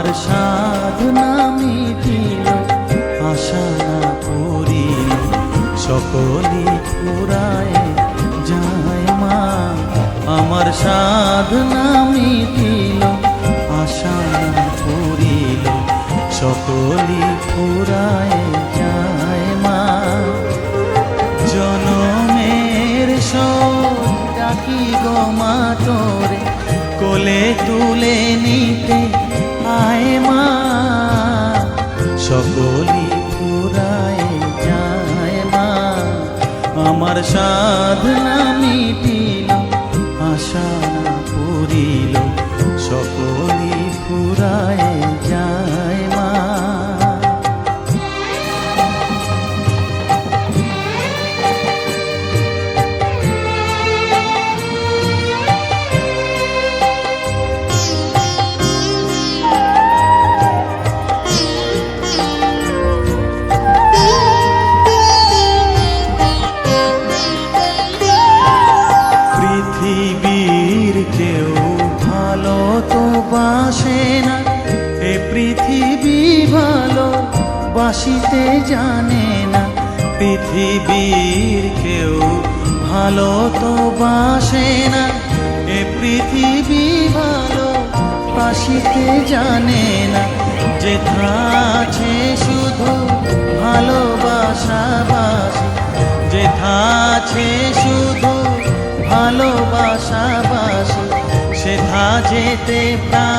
আমার সাধনা মিটিল, আশা না করি সকলি পুরায় যায় মা। আমার সাধনা মিটিল, আশা না করিল সকলি পুরায় যায় মা। জনমের সব ডাকি গো মা তোরে, কোলে তুলে নিতে আয় মা। সকলি পুরায় যায় মা। আমার সাধনা মিটিল আশা পুরিল সকলি পুরায় যায় পৃথিবী ভালো বাসিতে জানে না পৃথিবীর কেউ। ভালো তো বাসে না, এ পৃথিবী ভালো, বাসিতে জানে না যেথা আছে শুধু ভালোবাসা বাসি। যেথা আছে শুধু ভালোবাসা বাসি সেথা যেতে প্রাণ